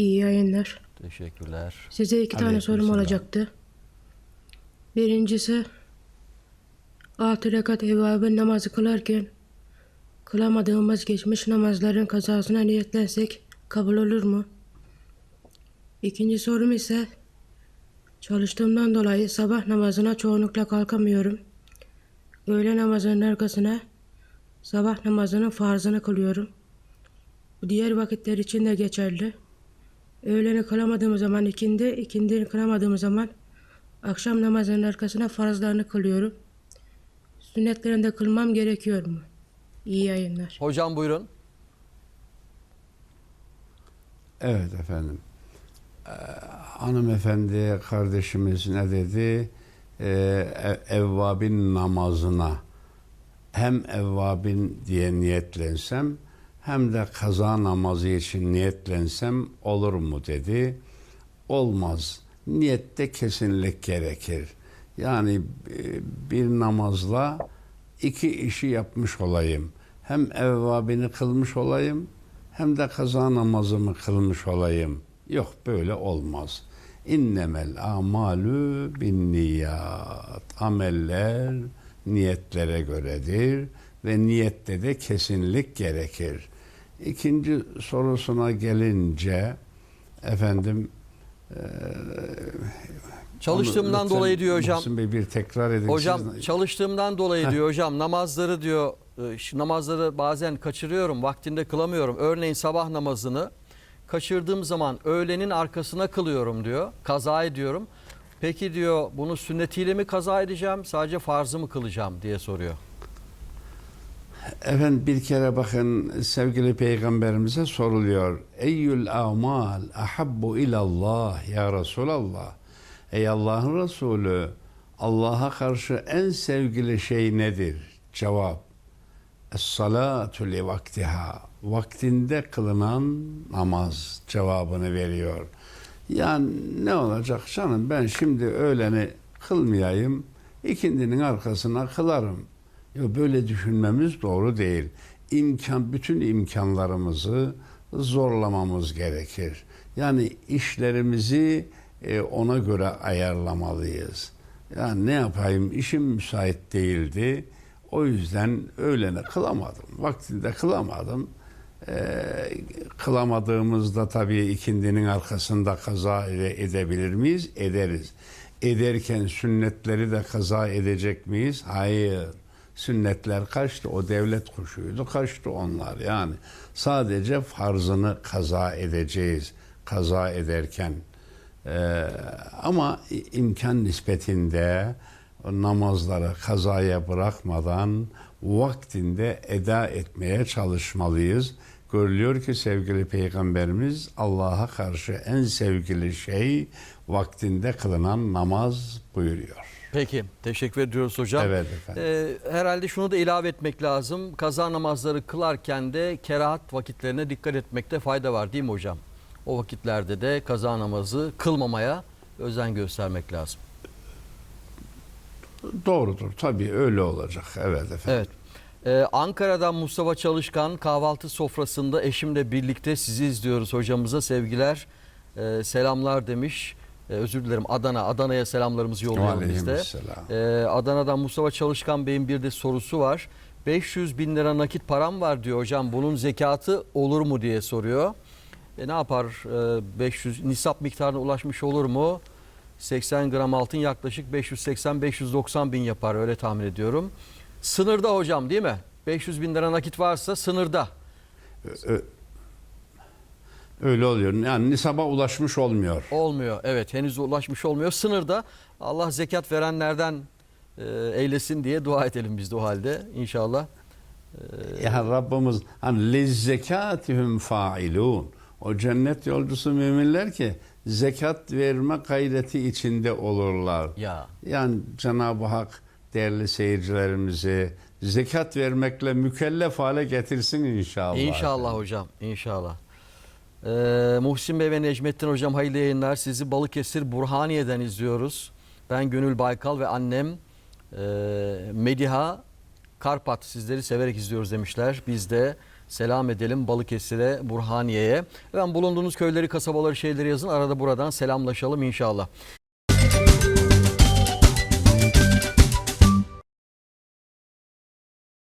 İyi yayınlar. Teşekkürler. Size iki tane sorum Aleykümselam. olacaktı. Birincisi, altı rekat evvabin namazı kılarken kılamadığımız geçmiş namazların kazasına niyetlensek kabul olur mu? İkinci sorum ise çalıştığımdan dolayı sabah namazına çoğunlukla kalkamıyorum. Öğle namazının arkasına sabah namazının farzını kılıyorum. Bu diğer vakitler için de geçerli. Öğleni kılamadığım zaman ikindi, ikindini kılamadığım zaman akşam namazının arkasına farzlarını kılıyorum. Sünnetlerini de kılmam gerekiyor mu? İyi yayınlar. Hocam buyurun. Evet efendim. Ee, hanımefendi kardeşimiz ne dedi? Ee, ev- evvabin namazına hem evvabin diye niyetlensem hem de kaza namazı için niyetlensem olur mu dedi. Olmaz. Niyette kesinlik gerekir. Yani e, bir namazla iki işi yapmış olayım. Hem evvabini kılmış olayım hem de kaza namazımı kılmış olayım. Yok böyle olmaz. İnnemel amalü bin niyat. Ameller niyetlere göredir ve niyette de kesinlik gerekir. İkinci sorusuna gelince efendim Çalıştığımdan Lütfen dolayı diyor hocam. Muhsin Bey bir tekrar edin. Hocam Siz- çalıştığımdan dolayı diyor hocam namazları diyor e, namazları bazen kaçırıyorum vaktinde kılamıyorum. Örneğin sabah namazını kaçırdığım zaman öğlenin arkasına kılıyorum diyor. Kaza ediyorum. Peki diyor bunu sünnetiyle mi kaza edeceğim sadece farzı mı kılacağım diye soruyor. Efendim bir kere bakın sevgili peygamberimize soruluyor. Eyyül amal ahabbu ilallah ya Resulallah. Ey Allah'ın Resulü Allah'a karşı en sevgili şey nedir? Cevap. Es-salatu li vaktiha. Vaktinde kılınan namaz cevabını veriyor. Yani ne olacak canım ben şimdi öğleni kılmayayım, ikindinin arkasına kılarım. Böyle düşünmemiz doğru değil. İmkan, bütün imkanlarımızı zorlamamız gerekir. Yani işlerimizi e, ona göre ayarlamalıyız. Yani ne yapayım işim müsait değildi. O yüzden öğlene kılamadım. Vaktinde kılamadım. Ee, kılamadığımızda tabii ikindinin arkasında kaza ede- edebilir miyiz? Ederiz. Ederken sünnetleri de kaza edecek miyiz? Hayır. Sünnetler kaçtı? O devlet kuşuydu. Kaçtı onlar yani. Sadece farzını kaza edeceğiz. Kaza ederken. Ee, ama imkan nispetinde namazları kazaya bırakmadan vaktinde eda etmeye çalışmalıyız. Görülüyor ki sevgili peygamberimiz Allah'a karşı en sevgili şey vaktinde kılınan namaz buyuruyor. Peki teşekkür ediyoruz hocam. Evet efendim. Ee, herhalde şunu da ilave etmek lazım. Kaza namazları kılarken de kerahat vakitlerine dikkat etmekte fayda var değil mi hocam? O vakitlerde de kaza namazı kılmamaya özen göstermek lazım. Doğrudur tabii öyle olacak. Evet efendim. Evet. Ee, Ankara'dan Mustafa Çalışkan kahvaltı sofrasında eşimle birlikte sizi izliyoruz hocamıza sevgiler e, selamlar demiş. E, özür dilerim Adana Adana'ya selamlarımızı yollayalım biz de. Ee, Adana'dan Mustafa Çalışkan Bey'in bir de sorusu var. 500 bin lira nakit param var diyor hocam. Bunun zekatı olur mu diye soruyor. E ne yapar e, 500 nisap miktarına ulaşmış olur mu? 80 gram altın yaklaşık 580-590 bin yapar öyle tahmin ediyorum. Sınırda hocam değil mi? 500 bin lira nakit varsa sınırda. Ö- Öyle oluyor. Yani nisaba ulaşmış olmuyor. Olmuyor. Evet henüz ulaşmış olmuyor. Sınırda Allah zekat verenlerden e, eylesin diye dua edelim biz de o halde inşallah. Ya Rabbimiz hani lezzekatihum failun. O cennet yolcusu müminler ki zekat verme gayreti içinde olurlar. Ya Yani Cenab-ı Hak değerli seyircilerimizi zekat vermekle mükellef hale getirsin inşallah. İnşallah hocam, inşallah. Ee, Muhsin Bey ve Necmettin hocam hayırlı yayınlar. Sizi Balıkesir Burhaniye'den izliyoruz. Ben Gönül Baykal ve annem e, Mediha Karpat sizleri severek izliyoruz demişler. Biz de selam edelim Balıkesir'e, Burhaniye'ye. Ben bulunduğunuz köyleri, kasabaları, şeyleri yazın. Arada buradan selamlaşalım inşallah.